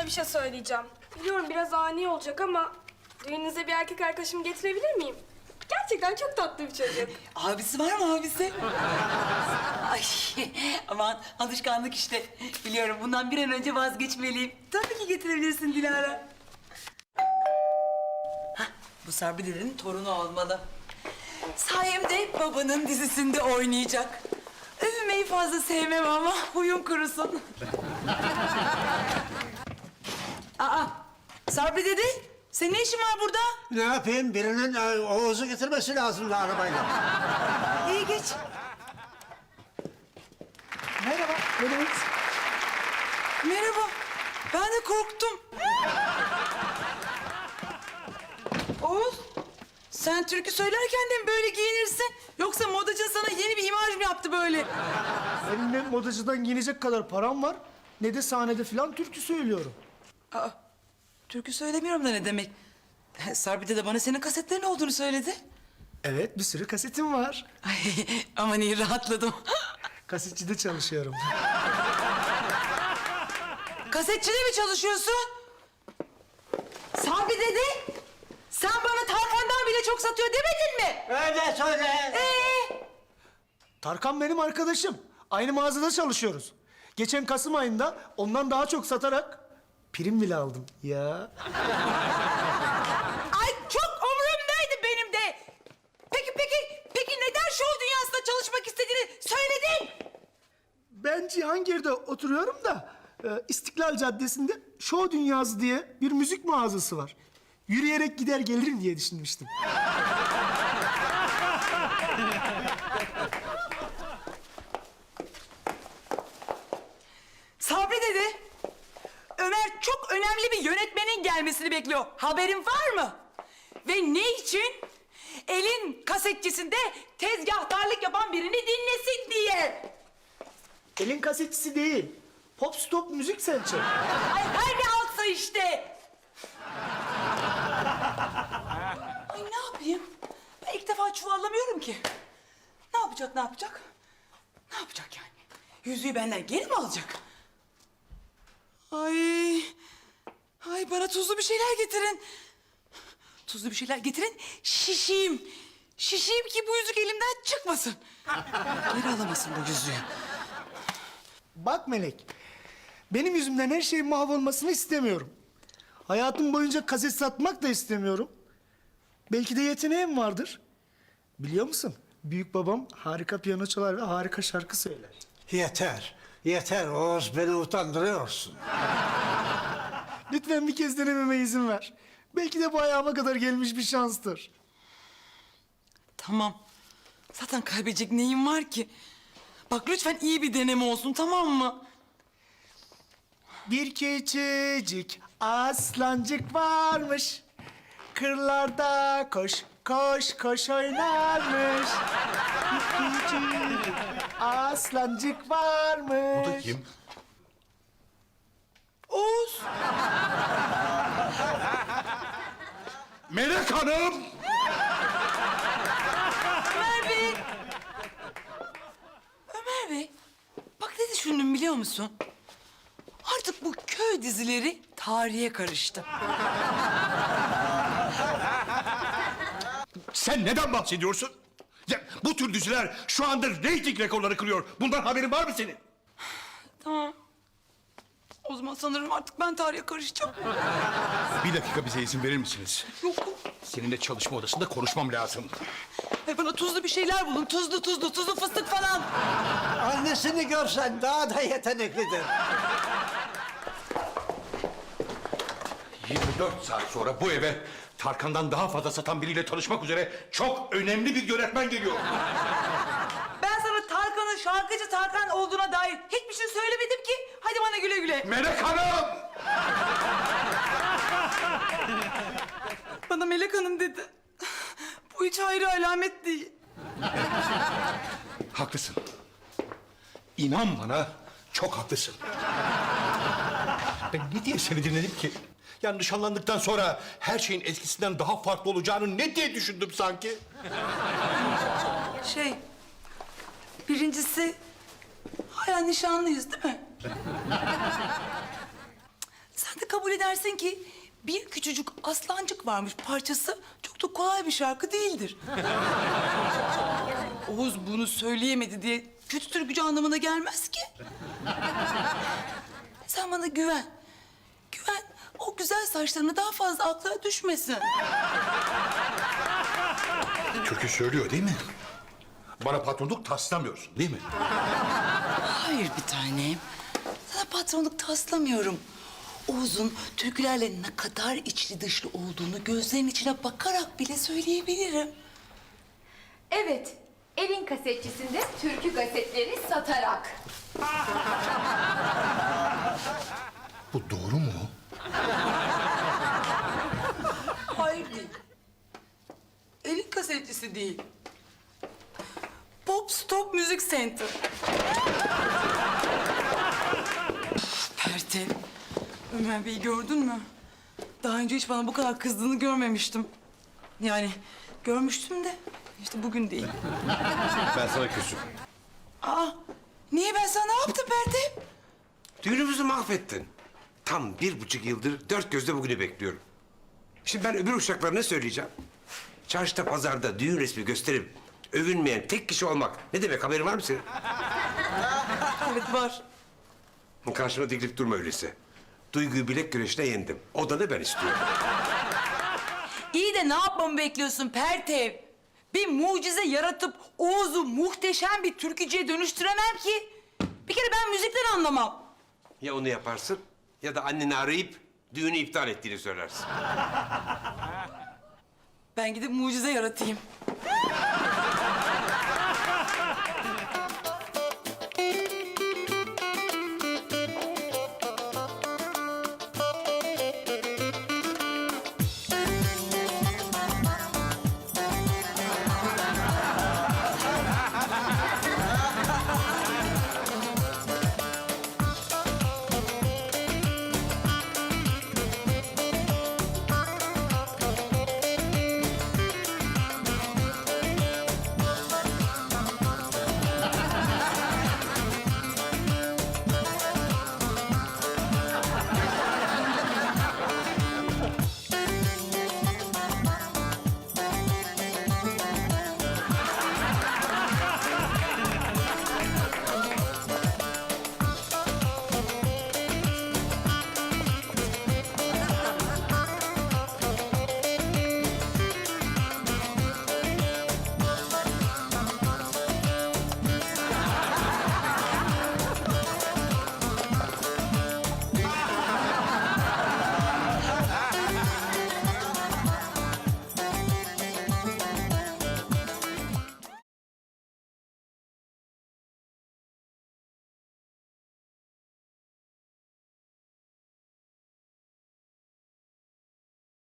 sana bir şey söyleyeceğim. Biliyorum biraz ani olacak ama düğününüze bir erkek arkadaşımı getirebilir miyim? Gerçekten çok tatlı bir çocuk. Abisi var mı abisi? Ay aman alışkanlık işte. Biliyorum bundan bir an önce vazgeçmeliyim. Tabii ki getirebilirsin Dilara. Hah, bu Sabri dedenin torunu olmalı. Sayemde babanın dizisinde oynayacak. Övünmeyi fazla sevmem ama huyum kurusun. Aa, Sabri dede, senin ne işin var burada? Ne yapayım? Birinin e, Oğuz'u getirmesi lazımdı arabayla. İyi geç. Merhaba, Deniz. Merhaba. Ben de korktum. Oğuz, sen türkü söylerken de mi böyle giyinirsin? Yoksa modacın sana yeni bir imaj mı yaptı böyle? Benim ne modacıdan giyinecek kadar param var ne de sahnede falan türkü söylüyorum. Aa, türkü söylemiyorum da ne demek? Sarbi de bana senin kasetlerin olduğunu söyledi. Evet bir sürü kasetim var. Ay, aman iyi rahatladım. Kasetçide çalışıyorum. Kasetçide mi çalışıyorsun? Sabri dede, sen bana Tarkan'dan bile çok satıyor demedin mi? Öyle söyle. Ee? Tarkan benim arkadaşım. Aynı mağazada çalışıyoruz. Geçen Kasım ayında ondan daha çok satarak prim bile aldım. Ya Ay çok umurumdaydı benim de. Peki peki peki neden şov dünyasında çalışmak istediğini söyledin? ben Cihangir'de oturuyorum da e, İstiklal Caddesi'nde Show Dünyası diye bir müzik mağazası var. Yürüyerek gider gelirim diye düşünmüştüm. Sabri dedi. Ömer çok önemli bir yönetmenin gelmesini bekliyor. Haberin var mı? Ve ne için? Elin kasetçisinde tezgahtarlık yapan birini dinlesin diye. Elin kasetçisi değil. Pop stop müzik selçuk. Ay her ne altsa işte. Ay ne yapayım? Ben ilk defa çuvallamıyorum ki. Ne yapacak, ne yapacak? Ne yapacak yani? Yüzüğü benden geri mi alacak? Ay, ay bana tuzlu bir şeyler getirin. Tuzlu bir şeyler getirin, şişeyim. Şişeyim ki bu yüzük elimden çıkmasın. Geri alamasın bu yüzüğü. Bak Melek, benim yüzümden her şeyin mahvolmasını istemiyorum. Hayatım boyunca kaset satmak da istemiyorum. Belki de yeteneğim vardır. Biliyor musun? Büyük babam harika piyano çalar ve harika şarkı söyler. Yeter, yeter Oğuz beni utandırıyorsun. Lütfen bir kez denememe izin ver. Belki de bu ayağıma kadar gelmiş bir şanstır. Tamam. Zaten kaybedecek neyim var ki? Bak lütfen iyi bir deneme olsun tamam mı? Bir küçücük aslancık varmış. Kırlarda koş koş koş oynarmış. Bir küçücük aslancık varmış. Bu da kim? Oğuz. Melek Hanım! Ömer Bey. Ömer Bey. Bak ne düşündüm biliyor musun? Artık bu köy dizileri tarihe karıştı. Sen neden bahsediyorsun? Ya, bu tür diziler şu anda reyting rekorları kırıyor. Bundan haberin var mı senin? Tamam. O zaman sanırım artık ben tarihe karışacağım. Bir dakika bize izin verir misiniz? Yok. Seninle çalışma odasında konuşmam lazım. Ay bana tuzlu bir şeyler bulun. Tuzlu tuzlu tuzlu fıstık falan. Annesini görsen daha da yeteneklidir. 24 saat sonra bu eve Tarkan'dan daha fazla satan biriyle tanışmak üzere çok önemli bir yönetmen geliyor. Ben sana Tarkan'ın şarkıcı Tarkan olduğuna dair hiçbir şey söylemedim ki. Hadi bana güle güle. Melek Hanım! Bana Melek Hanım dedi. Bu hiç hayır alamet değil. Haklısın. İnan bana çok haklısın. Ben ne diye seni dinledim ki? Yani nişanlandıktan sonra her şeyin eskisinden daha farklı olacağını ne diye düşündüm sanki? Şey, birincisi hala nişanlıyız değil mi? Sen de kabul edersin ki bir küçücük aslancık varmış parçası çok da kolay bir şarkı değildir. Oğuz bunu söyleyemedi diye kötü türkücü anlamına gelmez ki. Sen bana güven. Güven. O güzel saçlarını daha fazla akla düşmesin. Türkü söylüyor değil mi? Bana patronluk taslamıyorsun değil mi? Hayır bir tanem. Patronluk taslamıyorum. Oğuz'un türkülerle ne kadar içli dışlı olduğunu gözlerinin içine bakarak bile söyleyebilirim. Evet, elin kasetçisinde türkü kasetleri satarak. Bu doğru mu? Hayır değil. Elin kasetçisi değil. Pop Stop Music Center. Pertev, Ömer Bey'i gördün mü? Daha önce hiç bana bu kadar kızdığını görmemiştim. Yani görmüştüm de işte bugün değil. Ben sana küsüm. Aa, niye ben sana ne yaptım Pertev? Düğünümüzü mahvettin. Tam bir buçuk yıldır dört gözle bugünü bekliyorum. Şimdi ben öbür uşaklara ne söyleyeceğim? Çarşıda, pazarda düğün resmi gösterip övünmeyen tek kişi olmak ne demek haberin var mı senin? Evet var. Karşıma dikilip durma öyleyse. Duyguyu bilek güreşine yendim. O da ne ben istiyorum. İyi de ne yapmamı bekliyorsun Pertev? Bir mucize yaratıp Oğuz'u muhteşem bir türkücüye dönüştüremem ki. Bir kere ben müzikten anlamam. Ya onu yaparsın ya da anneni arayıp düğünü iptal ettiğini söylersin. Ben gidip mucize yaratayım.